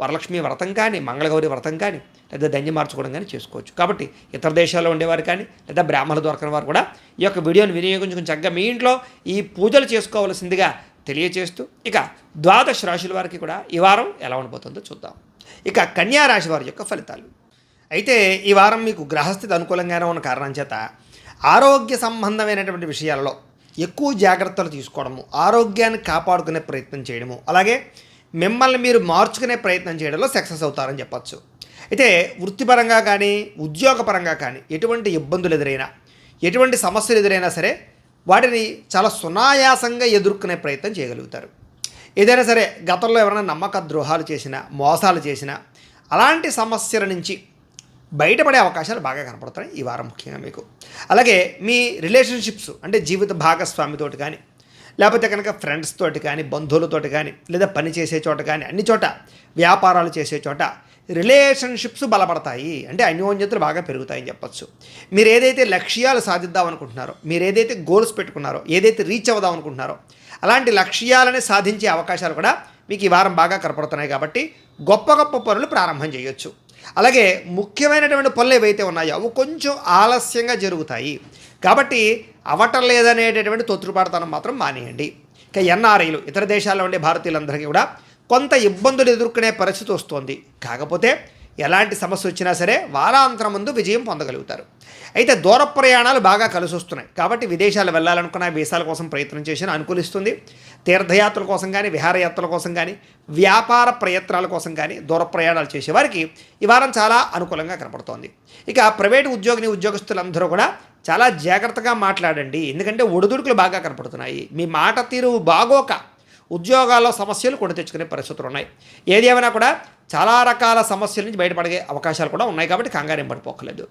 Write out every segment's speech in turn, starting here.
వరలక్ష్మి వ్రతం కానీ మంగళగౌరి వ్రతం కానీ లేదా దంజి మార్చుకోవడం కానీ చేసుకోవచ్చు. కాబట్టి ఇతర దేశాల్లో ఉండేవారు కానీ లేదా బ్రాహ్మణులు దొరకని వారు కూడా ఈ యొక్క వీడియోని వినియోగించుకుని చక్కగా మీ ఇంట్లో ఈ పూజలు చేసుకోవాల్సిందిగా తెలియచేస్తూ ఇక ద్వాదశ రాశుల వారికి కూడా ఈ వారం ఎలా ఉండిపోతుందో చూద్దాం. ఇక కన్యా రాశి వారి యొక్క ఫలితాలు. అయితే ఈ వారం మీకు గ్రహస్థితి అనుకూలంగానే ఉన్న కారణం చేత ఆరోగ్య సంబంధమైనటువంటి విషయాలలో ఎక్కువ జాగ్రత్తలు తీసుకోవడము ఆరోగ్యాన్ని కాపాడుకునే ప్రయత్నం చేయడము అలాగే మిమ్మల్ని మీరు మార్చుకునే ప్రయత్నం చేయడంలో సక్సెస్ అవుతారని చెప్పచ్చు. అయితే వృత్తిపరంగా కానీ ఉద్యోగపరంగా కానీ ఎటువంటి ఇబ్బందులు ఎదురైనా ఎటువంటి సమస్యలు ఎదురైనా సరే వాటిని చాలా సునాయాసంగా ఎదుర్కొనే ప్రయత్నం చేయగలుగుతారు. ఏదైనా సరే గతంలో ఎవరైనా నమ్మక ద్రోహాలు చేసినా మోసాలు చేసినా అలాంటి సమస్యల నుంచి బయటపడే అవకాశాలు బాగా కనపడుతున్నాయి ఈ వారం ముఖ్యంగా మీకు. అలాగే మీ రిలేషన్షిప్స్ అంటే జీవిత భాగస్వామితోటి కానీ లేకపోతే కనుక ఫ్రెండ్స్ తోటి కానీ బంధువులతోటి కానీ లేదా పని చేసే చోట కానీ అన్ని చోట వ్యాపారాలు చేసే చోట రిలేషన్షిప్స్ బలపడతాయి. అంటే అన్యోన్యతలు బాగా పెరుగుతాయని చెప్పచ్చు. మీరు ఏదైతే లక్ష్యాలు సాధిద్దాం అనుకుంటున్నారో మీరు ఏదైతే గోల్స్ పెట్టుకున్నారో ఏదైతే రీచ్ అవుదాం అనుకుంటున్నారో అలాంటి లక్ష్యాలని సాధించే అవకాశాలు కూడా మీకు ఈ వారం బాగా కనపడుతున్నాయి కాబట్టి గొప్ప గొప్ప పనులు ప్రారంభం చేయొచ్చు. అలాగే ముఖ్యమైనటువంటి పనులు ఏవైతే ఉన్నాయో అవి కొంచెం ఆలస్యంగా జరుగుతాయి. కాబట్టి అవటం లేదనేటటువంటి తొత్తుపాటుతనం మాత్రం మానేయండి. ఇక ఎన్ఆర్ఐలు ఇతర దేశాల్లో ఉండే భారతీయులందరికీ కూడా కొంత ఇబ్బందులు ఎదుర్కొనే పరిస్థితి వస్తోంది. కాకపోతే ఎలాంటి సమస్య వచ్చినా సరే వారాంతరం ముందు విజయం పొందగలుగుతారు. అయితే దూర ప్రయాణాలు బాగా కలిసి వస్తున్నాయి కాబట్టి విదేశాలు వెళ్ళాలనుకున్న వీసాల కోసం ప్రయత్నం చేసిన అనుకూలిస్తుంది. తీర్థయాత్రల కోసం కానీ విహారయాత్రల కోసం కానీ వ్యాపార ప్రయత్నాల కోసం కానీ దూర ప్రయాణాలు చేసేవారికి ఈ వారం చాలా అనుకూలంగా కనపడుతోంది. ఇక ప్రైవేటు ఉద్యోగిని ఉద్యోగస్తులందరూ కూడా చాలా జాగ్రత్తగా మాట్లాడండి. ఎందుకంటే ఒడిదుడుకులు బాగా కనపడుతున్నాయి. మీ మాట తీరు బాగోక ఉద్యోగాల్లో సమస్యలు కొని తెచ్చుకునే పరిస్థితులు ఉన్నాయి. ఏది ఏమైనా కూడా చాలా రకాల సమస్యల నుంచి బయటపడే అవకాశాలు కూడా ఉన్నాయి కాబట్టి కంగారేం పడిపోకలేదు.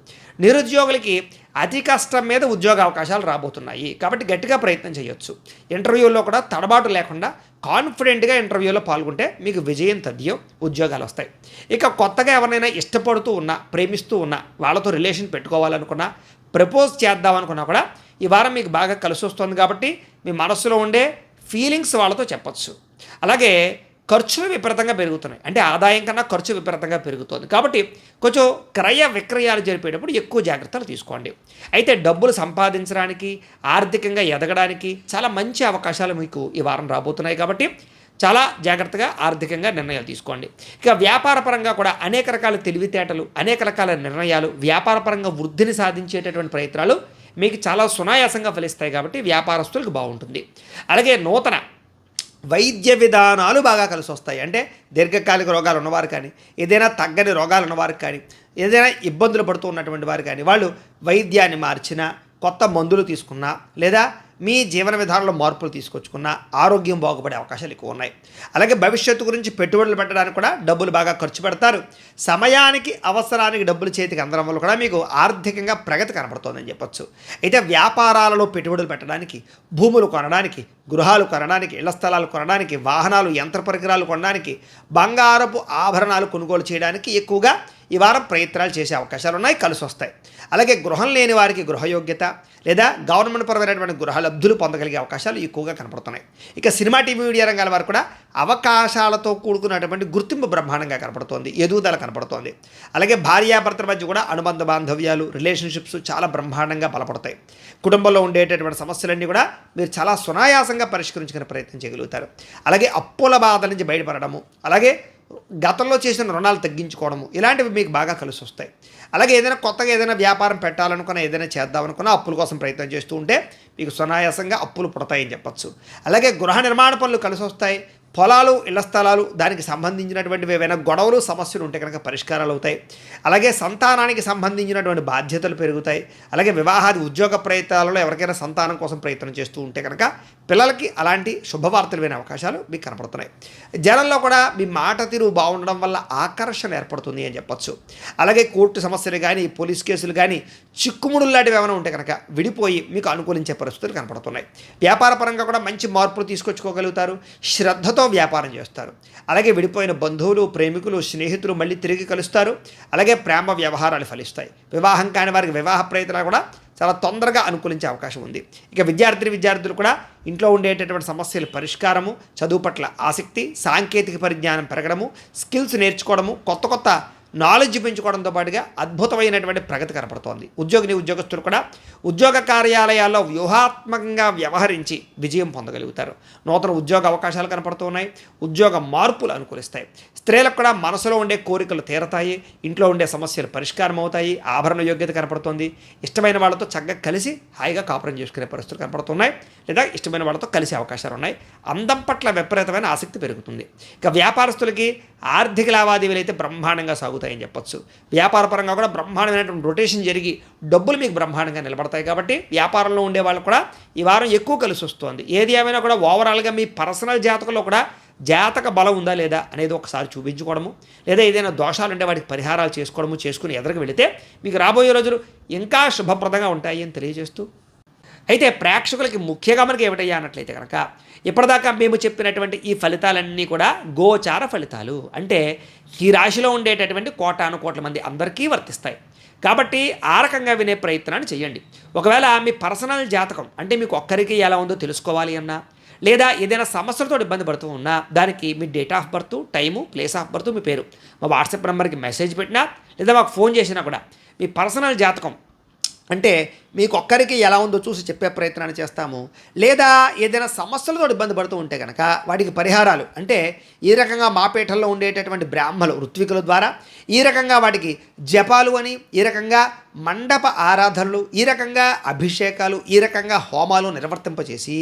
నిరుద్యోగులకి అతి కష్టం మీద ఉద్యోగ అవకాశాలు రాబోతున్నాయి కాబట్టి గట్టిగా ప్రయత్నం చేయొచ్చు. ఇంటర్వ్యూలో కూడా తడబాటు లేకుండా కాన్ఫిడెంట్గా ఇంటర్వ్యూలో పాల్గొంటే మీకు విజయం తథ్యం ఉద్యోగాలు వస్తాయి. ఇక కొత్తగా ఎవరినైనా ఇష్టపడుతూ ఉన్నా ప్రేమిస్తూ ఉన్నా వాళ్ళతో రిలేషన్ పెట్టుకోవాలనుకున్నా ప్రపోజ్ చేద్దామనుకున్నా కూడా ఈ వారం మీకు బాగా కలిసి వస్తుంది కాబట్టి మీ మనస్సులో ఉండే ఫీలింగ్స్ వాళ్ళతో చెప్పచ్చు. అలాగే ఖర్చులు విపరీతంగా పెరుగుతున్నాయి. అంటే ఆదాయం కన్నా ఖర్చు విపరీతంగా పెరుగుతుంది. కాబట్టి కొంచెం క్రయ విక్రయాలు జరిపేటప్పుడు ఎక్కువ జాగ్రత్తలు తీసుకోండి. అయితే డబ్బులు సంపాదించడానికి ఆర్థికంగా ఎదగడానికి చాలా మంచి అవకాశాలు మీకు ఈ వారం రాబోతున్నాయి కాబట్టి చాలా జాగ్రత్తగా ఆర్థికంగా నిర్ణయాలు తీసుకోండి. ఇక వ్యాపారపరంగా కూడా అనేక రకాల తెలివితేటలు అనేక రకాల నిర్ణయాలు వ్యాపారపరంగా వృద్ధిని సాధించేటటువంటి ప్రయత్నాలు మీకు చాలా సునాయాసంగా ఫలిస్తాయి కాబట్టి వ్యాపారస్తులకు బాగుంటుంది. అలాగే నూతన వైద్య విధానాలు బాగా కలిసి వస్తాయి. అంటే దీర్ఘకాలిక రోగాలు ఉన్నవారు కానీ ఏదైనా తగ్గని రోగాలు ఉన్నవారు కానీ ఏదైనా ఇబ్బందులు పడుతూ ఉన్నటువంటి వారు కానీ వాళ్ళు వైద్యాన్ని మార్చినా కొత్త మందులు తీసుకున్నా లేదా మీ జీవన విధానంలో మార్పులు తీసుకొచ్చుకున్న ఆరోగ్యం బాగుపడే అవకాశాలు ఎక్కువ ఉన్నాయి. అలాగే భవిష్యత్తు గురించి పెట్టుబడులు పెట్టడానికి కూడా డబ్బులు బాగా ఖర్చు పెడతారు. సమయానికి అవసరానికి డబ్బులు చేతికి అందడం వల్ల కూడా మీకు ఆర్థికంగా ప్రగతి కనబడుతోందని చెప్పొచ్చు. అయితే వ్యాపారాలలో పెట్టుబడులు పెట్టడానికి భూములు కొనడానికి గృహాలు కొనడానికి ఇళ్ళ స్థలాలు కొనడానికి వాహనాలు యంత్ర పరికరాలు కొనడానికి బంగారపు ఆభరణాలు కొనుగోలు చేయడానికి ఎక్కువగా ఈ వారం ప్రయత్నాలు చేసే అవకాశాలు ఉన్నాయి కలిసి వస్తాయి అలాగే గృహం లేని వారికి గృహయోగ్యత లేదా గవర్నమెంట్ పరమైనటువంటి గృహాలు లబ్ధులు పొందగలిగే అవకాశాలు ఎక్కువగా కనపడుతున్నాయి. ఇక సినిమా టీవీ మీడియా రంగాల వారు కూడా అవకాశాలతో కూడుకున్నటువంటి గుర్తింపు బ్రహ్మాండంగా కనపడుతోంది ఎదుగుదల కనపడుతోంది. అలాగే భార్యాభర్తల మధ్య కూడా అనుబంధ బాంధవ్యాలు రిలేషన్షిప్స్ చాలా బ్రహ్మాండంగా బలపడతాయి. కుటుంబంలో ఉండేటటువంటి సమస్యలన్నీ కూడా మీరు చాలా సునాయాసంగా పరిష్కరించుకునే ప్రయత్నం చేయగలుగుతారు. అలాగే అప్పుల బాధ నుంచి బయటపడడము అలాగే గతంలో చేసిన రుణాలు తగ్గించుకోవడము ఇలాంటివి మీకు బాగా కలిసి వస్తాయి అలాగే ఏదైనా కొత్తగా ఏదైనా వ్యాపారం పెట్టాలనుకున్నా ఏదైనా చేద్దామనుకున్నా అప్పుల కోసం ప్రయత్నం చేస్తూ ఉంటే మీకు సునాయాసంగా అప్పులు పుడతాయని చెప్పచ్చు. అలాగే గృహ నిర్మాణ పనులు కలిసి వస్తాయి పొలాలు ఇళ్ళ స్థలాలు దానికి సంబంధించినటువంటివి ఏవైనా గొడవలు సమస్యలు ఉంటే కనుక పరిష్కారాలు అవుతాయి. అలాగే సంతానానికి సంబంధించినటువంటి బాధ్యతలు పెరుగుతాయి. అలాగే వివాహాది ఉద్యోగ ప్రయత్నాలలో ఎవరికైనా సంతానం కోసం ప్రయత్నం చేస్తూ ఉంటే కనుక పిల్లలకి అలాంటి శుభవార్తలు వినే అవకాశాలు మీకు కనపడుతున్నాయి. జనంలో కూడా మీ మాట తీరు బాగుండడం వల్ల ఆకర్షణ ఏర్పడుతుంది అని చెప్పొచ్చు. అలాగే కోర్టు సమస్యలు కానీ పోలీస్ కేసులు కానీ చిక్కుముడులు లాంటివి ఏమైనా ఉంటే కనుక విడిపోయి మీకు అనుకూలించే పరిస్థితులు కనపడుతున్నాయి. వ్యాపార పరంగా కూడా మంచి మార్పులు తీసుకొచ్చుకోగలుగుతారు. శ్రద్ధతో వ్యాపారం చేస్తారు. అలాగే విడిపోయిన బంధువులు ప్రేమికులు స్నేహితులు మళ్ళీ తిరిగి కలుస్తారు. అలాగే ప్రేమ వ్యవహారాలు ఫలిస్తాయి. వివాహం కాని వారికి వివాహ ప్రయత్నాలు కూడా చాలా తొందరగా అనుకూలించే అవకాశం ఉంది. ఇక విద్యార్థిని విద్యార్థులు కూడా ఇంట్లో ఉండేటటువంటి సమస్యల పరిష్కారము చదువు పట్ల ఆసక్తి సాంకేతిక పరిజ్ఞానం పెరగడము స్కిల్స్ నేర్చుకోవడము కొత్త కొత్త నాలెడ్జ్ పెంచుకోవడంతో పాటుగా అద్భుతమైనటువంటి ప్రగతి కనపడుతోంది. ఉద్యోగిని ఉద్యోగస్తులు కూడా ఉద్యోగ కార్యాలయాల్లో వ్యూహాత్మకంగా వ్యవహరించి విజయం పొందగలుగుతారు. నూతన ఉద్యోగ అవకాశాలు కనపడుతున్నాయి. ఉద్యోగ మార్పులు అనుకూలిస్తాయి. స్త్రీలకు కూడా మనసులో ఉండే కోరికలు తీరతాయి ఇంట్లో ఉండే సమస్యలు పరిష్కారం అవుతాయి ఆభరణ యోగ్యత కనపడుతుంది. ఇష్టమైన వాళ్ళతో చక్కగా కలిసి హాయిగా కాపురం చేసుకునే పరిస్థితులు కనపడుతున్నాయి లేదా ఇష్టమైన వాళ్ళతో కలిసే అవకాశాలు ఉన్నాయి. అందం పట్ల విపరీతమైన ఆసక్తి పెరుగుతుంది. ఇక వ్యాపారస్తులకి ఆర్థిక లావాదేవీలు అయితే బ్రహ్మాండంగా సాగుతాయని చెప్పొచ్చు. వ్యాపారపరంగా కూడా బ్రహ్మాండమైనటువంటి రొటేషన్ జరిగి డబ్బులు మీకు బ్రహ్మాండంగా నిలబడతాయి కాబట్టి వ్యాపారంలో ఉండే వాళ్ళు కూడా ఈ వారం ఎక్కువ కలిసి వస్తుంది. ఏది ఏమైనా కూడా ఓవరాల్గా మీ పర్సనల్ జాతకంలో కూడా జాతక బలం ఉందా లేదా అనేది ఒకసారి చూపించుకోవడము లేదా ఏదైనా దోషాలు ఉంటే వాటికి పరిహారాలు చేసుకోవడము చేసుకుని ఎదురుకు వెళితే మీకు రాబోయే రోజులు ఇంకా శుభప్రదంగా ఉంటాయి అని తెలియజేస్తూ. అయితే ప్రేక్షకులకి ముఖ్యంగా మనకి ఏమిటయ్యా అన్నట్లయితే కనుక ఇప్పటిదాకా మేము చెప్పినటువంటి ఈ ఫలితాలన్నీ కూడా గోచార ఫలితాలు. అంటే ఈ రాశిలో ఉండేటటువంటి కోటాను కోట్ల మంది అందరికీ వర్తిస్తాయి. కాబట్టి ఆ రకంగా వినే ప్రయత్నాన్ని చేయండి. ఒకవేళ మీ పర్సనల్ జాతకం అంటే మీకు ఒక్కరికి ఎలా ఉందో తెలుసుకోవాలి అన్నా లేదా ఏదైనా సమస్యలతో ఇబ్బంది పడుతూ ఉన్నా దానికి మీ date of birth time place of birth మీ పేరు. మా వాట్సాప్ నెంబర్కి మెసేజ్ పెట్టినా లేదా మాకు ఫోన్ చేసినా కూడా మీ పర్సనల్ జాతకం అంటే మీకు ఒక్కరికి ఎలా ఉందో చూసి చెప్పే ప్రయత్నాన్ని చేస్తాము. లేదా ఏదైనా సమస్యలతో ఇబ్బంది పడుతూ ఉంటే కనుక వాటికి పరిహారాలు అంటే ఈ రకంగా మాపేటల్లో ఉండేటటువంటి బ్రాహ్మలు ఋత్వికుల ద్వారా ఈ రకంగా వాటికి జపాలు అని ఈ రకంగా మండప ఆరాధనలు ఈ రకంగా అభిషేకాలు ఈ రకంగా హోమాలు నిర్వర్తింపచేసి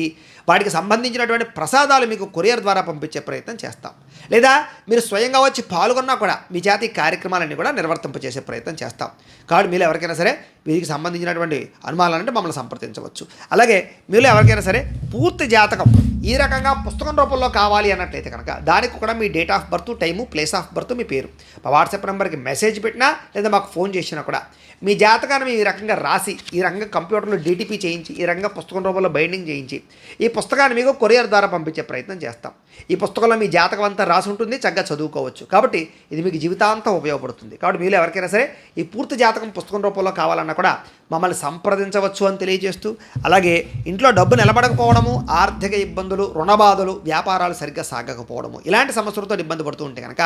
వాటికి సంబంధించినటువంటి ప్రసాదాలు మీకు కొరియర్ ద్వారా పంపించే ప్రయత్నం చేస్తాం. లేదా మీరు స్వయంగా వచ్చి పాల్గొన్నా కూడా మీ జాతి కార్యక్రమాలన్నీ కూడా నిర్వర్తింపచేసే ప్రయత్నం చేస్తాం. కాబట్టి మీరు ఎవరికైనా సరే వీరికి సంబంధించినటువంటి అనుమానాలంటే మమ్మల్ని సంప్రదించవచ్చు. అలాగే మీరు ఎవరికైనా సరే పూర్తి జాతకం ఈ రకంగా పుస్తకం రూపంలో కావాలి అన్నట్లయితే కనుక దానికి కూడా మీ date of birth time place of birth మీ పేరు. మా వాట్సాప్ నెంబర్కి మెసేజ్ పెట్టినా లేదా మాకు ఫోన్ చేసినా కూడా మీ జాతకాన్ని మేము ఈ రకంగా రాసి ఈ రకంగా కంప్యూటర్లో డీటీపీ చేయించి ఈ రకంగా పుస్తకం రూపంలో బైండింగ్ చేయించి ఈ పుస్తకాన్ని మీకు కొరియర్ ద్వారా పంపించే ప్రయత్నం చేస్తాం. ఈ పుస్తకంలో మీ జాతకం అంతా రాసి ఉంటుంది చక్కగా చదువుకోవచ్చు. కాబట్టి ఇది మీకు జీవితాంతం ఉపయోగపడుతుంది. కాబట్టి మీరు ఎవరికైనా సరే ఈ పూర్తి జాతకం పుస్తకం రూపంలో కావాలన్నా కూడా మమ్మల్ని సంప్రదించవచ్చు అని తెలియజేస్తూ అలాగే ఇంట్లో డబ్బు నిలబడకపోవడము ఆర్థిక ఇబ్బందులు రుణబాధలు వ్యాపారాలు సరిగ్గా సాగకపోవడము ఇలాంటి సమస్యలతో ఇబ్బంది పడుతూ ఉంటే కనుక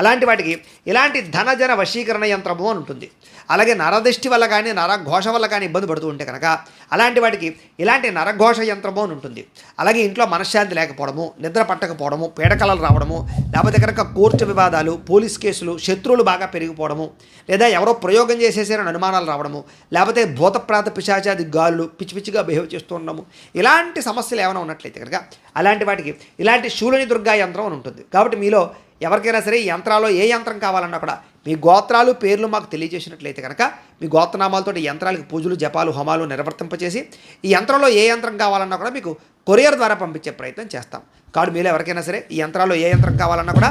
అలాంటి వాటికి ఇలాంటి ధనజన వశీకరణ యంత్రము అని ఉంటుంది. అలాగే నరదృష్టి వల్ల కానీ నరఘోష వల్ల కానీ ఇబ్బంది పడుతూ ఉంటే కనుక అలాంటి వాటికి ఇలాంటి నరఘోష యంత్రము అని ఉంటుంది. అలాగే ఇంట్లో మనశ్శాంతి లేకపోవడము నిద్ర పట్టకపోవడము పీడకలలు రావడము లేకపోతే కనుక కోర్టు వివాదాలు పోలీస్ కేసులు శత్రువులు బాగా పెరిగిపోవడము లేదా ఎవరో ప్రయోగం చేసేసారని అనుమానాలు రావడము లేకపోతే భూతప్రాత పిశాచాది గాలులు పిచ్చి పిచ్చిగా బిహేవ్ చేస్తూ ఉండము ఇలాంటి సమస్యలు ఏమైనా ఉన్నట్లయితే కనుక అలాంటి వాటికి ఇలాంటి శూలని దుర్గా యంత్రం అని ఉంటుంది. కాబట్టి మీలో ఎవరికైనా సరే ఈ యంత్రాల్లో ఏ యంత్రం కావాలన్నా కూడా మీ గోత్రాలు పేర్లు మాకు తెలియజేసినట్లయితే కనుక మీ గోత్రనామాలతో యంత్రాలకు పూజలు జపాలు హోమాలు నిర్వర్తింపచేసి ఈ యంత్రంలో ఏ యంత్రం కావాలన్నా కూడా మీకు కొరియర్ ద్వారా పంపించే ప్రయత్నం చేస్తాం. కాడు మీలో ఎవరికైనా సరే ఈ యంత్రాల్లో ఏ యంత్రం కావాలన్నా కూడా